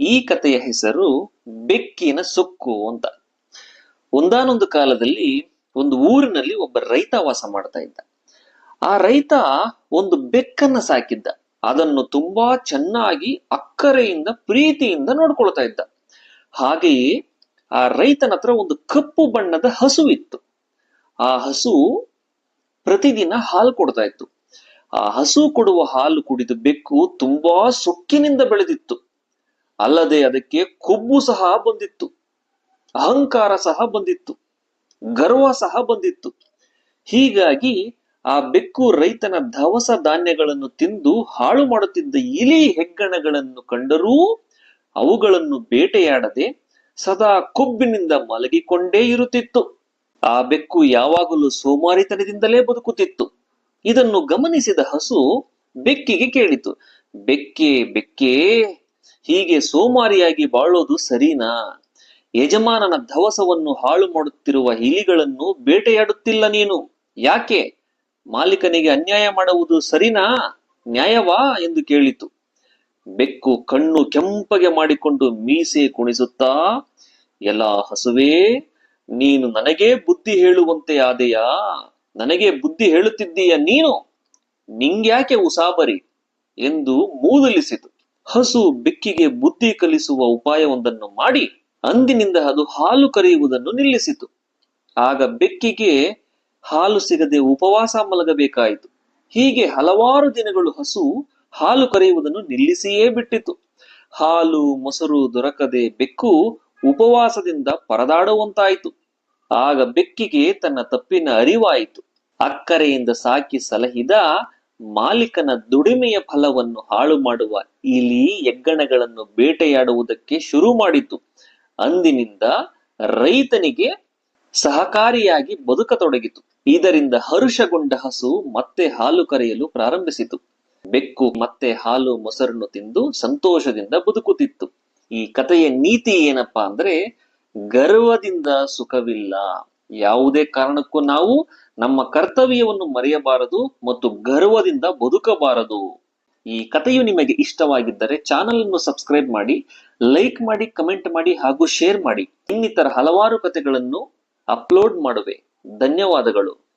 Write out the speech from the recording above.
ಈ ಕಥೆಯ ಹೆಸರು ಬೆಕ್ಕಿನ ಸೊಕ್ಕು ಅಂತ. ಒಂದಾನೊಂದು ಕಾಲದಲ್ಲಿ ಒಂದು ಊರಿನಲ್ಲಿ ಒಬ್ಬ ರೈತ ವಾಸ ಮಾಡ್ತಾ ಇದ್ದ. ಆ ರೈತ ಒಂದು ಬೆಕ್ಕನ್ನ ಸಾಕಿದ್ದ. ಅದನ್ನು ತುಂಬಾ ಚೆನ್ನಾಗಿ ಅಕ್ಕರೆಯಿಂದ, ಪ್ರೀತಿಯಿಂದ ನೋಡ್ಕೊಳ್ತಾ ಇದ್ದ. ಹಾಗೆಯೇ ಆ ರೈತನ ಹತ್ರ ಒಂದು ಕಪ್ಪು ಬಣ್ಣದ ಹಸು ಇತ್ತು. ಆ ಹಸು ಪ್ರತಿದಿನ ಹಾಲು ಕೊಡ್ತಾ ಇತ್ತು. ಆ ಹಸು ಕೊಡುವ ಹಾಲು ಕುಡಿದ ಬೆಕ್ಕು ತುಂಬಾ ಸೊಕ್ಕಿನಿಂದ ಬೆಳೆದಿತ್ತು. ಅಲ್ಲದೆ ಅದಕ್ಕೆ ಕೊಬ್ಬು ಸಹ ಬಂದಿತ್ತು, ಅಹಂಕಾರ ಸಹ ಬಂದಿತ್ತು, ಗರ್ವ ಸಹ ಬಂದಿತ್ತು. ಹೀಗಾಗಿ ಆ ಬೆಕ್ಕು ರೈತನ ದವಸ ಧಾನ್ಯಗಳನ್ನು ತಿಂದು ಹಾಳು ಮಾಡುತ್ತಿದ್ದ ಇಲಿ ಹೆಗ್ಗಣಗಳನ್ನು ಕಂಡರೂ ಅವುಗಳನ್ನು ಬೇಟೆಯಾಡದೆ ಸದಾ ಕೊಬ್ಬಿನಿಂದ ಮಲಗಿಕೊಂಡೇ ಇರುತ್ತಿತ್ತು. ಆ ಬೆಕ್ಕು ಯಾವಾಗಲೂ ಸೋಮಾರಿತನದಿಂದಲೇ ಬದುಕುತ್ತಿತ್ತು. ಇದನ್ನು ಗಮನಿಸಿದ ಹಸು ಬೆಕ್ಕಿಗೆ ಕೇಳಿತು. ಬೆಕ್ಕೆ, ಬೆಕ್ಕೇ ಹೀಗೆ ಸೋಮಾರಿಯಾಗಿ ಬಾಳೋದು ಸರಿನಾ? ಯಜಮಾನನ ಧವಸವನ್ನು ಹಾಳು ಮಾಡುತ್ತಿರುವ ಇಲಿಗಳನ್ನು ಬೇಟೆಯಾಡುತ್ತಿಲ್ಲ ನೀನು. ಯಾಕೆ? ಮಾಲೀಕನಿಗೆ ಅನ್ಯಾಯ ಮಾಡುವುದು ಸರಿನಾ? ನ್ಯಾಯವಾ? ಎಂದು ಕೇಳಿತು. ಬೆಕ್ಕು ಕಣ್ಣು ಕೆಂಪಗೆ ಮಾಡಿಕೊಂಡು ಮೀಸೆ ಕುಣಿಸುತ್ತಾ ಎಲ್ಲ ಹಸುವೇ, ನೀನು ನನಗೆ ಬುದ್ಧಿ ಹೇಳುವಂತೆ ಆದೆಯಾ? ನನಗೆ ಬುದ್ಧಿ ಹೇಳುತ್ತಿದ್ದೀಯ ನೀನು? ನಿಂಗ್ಯಾಕೆ ಉಸಾಬರಿ? ಎಂದು ಮೂದಲಿಸಿತು. ಹಸು ಬೆಕ್ಕಿಗೆ ಬುದ್ಧಿ ಕಲಿಸುವ ಉಪಾಯವೊಂದನ್ನು ಮಾಡಿ ಅಂದಿನಿಂದ ಅದು ಹಾಲು ಕರೆಯುವುದನ್ನು ನಿಲ್ಲಿಸಿತು. ಆಗ ಬೆಕ್ಕಿಗೆ ಹಾಲು ಸಿಗದೆ ಉಪವಾಸ ಮಲಗಬೇಕಾಯಿತು. ಹೀಗೆ ಹಲವಾರು ದಿನಗಳು ಹಸು ಹಾಲು ಕರೆಯುವುದನ್ನು ನಿಲ್ಲಿಸಿಯೇ ಬಿಟ್ಟಿತು. ಹಾಲು, ಮೊಸರು ದೊರಕದೆ ಬೆಕ್ಕು ಉಪವಾಸದಿಂದ ಪರದಾಡುವಂತಾಯಿತು. ಆಗ ಬೆಕ್ಕಿಗೆ ತನ್ನ ತಪ್ಪಿನ ಅರಿವಾಯಿತು. ಅಕ್ಕರೆಯಿಂದ ಸಾಕಿ ಸಲಹಿದ ಮಾಲೀಕನ ದುಡಿಮೆಯ ಫಲವನ್ನು ಹಾಳು ಮಾಡುವ ಇಲಿ ಹೆಗ್ಗಣಗಳನ್ನು ಬೇಟೆಯಾಡುವುದಕ್ಕೆ ಶುರು ಮಾಡಿತು. ಅಂದಿನಿಂದ ರೈತನಿಗೆ ಸಹಕಾರಿಯಾಗಿ ಬದುಕತೊಡಗಿತು. ಇದರಿಂದ ಹರುಷಗೊಂಡ ಹಸು ಮತ್ತೆ ಹಾಲು ಕರೆಯಲು ಪ್ರಾರಂಭಿಸಿತು. ಬೆಕ್ಕು ಮತ್ತೆ ಹಾಲು ಮೊಸರನ್ನು ತಿಂದು ಸಂತೋಷದಿಂದ ಬದುಕುತ್ತಿತ್ತು. ಈ ಕಥೆಯ ನೀತಿ ಏನಪ್ಪಾ ಅಂದ್ರೆ ಗರ್ವದಿಂದ ಸುಖವಿಲ್ಲ. ಯಾವುದೇ ಕಾರಣಕ್ಕೂ ನಾವು ನಮ್ಮ ಕರ್ತವ್ಯವನ್ನು ಮರೆಯಬಾರದು ಮತ್ತು ಗರ್ವದಿಂದ ಬದುಕಬಾರದು. ಈ ಕಥೆಯು ನಿಮಗೆ ಇಷ್ಟವಾಗಿದ್ದರೆ ಚಾನಲ್ ಅನ್ನು ಸಬ್ಸ್ಕ್ರೈಬ್ ಮಾಡಿ, ಲೈಕ್ ಮಾಡಿ, ಕಮೆಂಟ್ ಮಾಡಿ ಹಾಗೂ ಶೇರ್ ಮಾಡಿ. ಇನ್ನಿತರ ಹಲವಾರು ಕಥೆಗಳನ್ನು ಅಪ್ಲೋಡ್ ಮಾಡುವೆ. ಧನ್ಯವಾದಗಳು.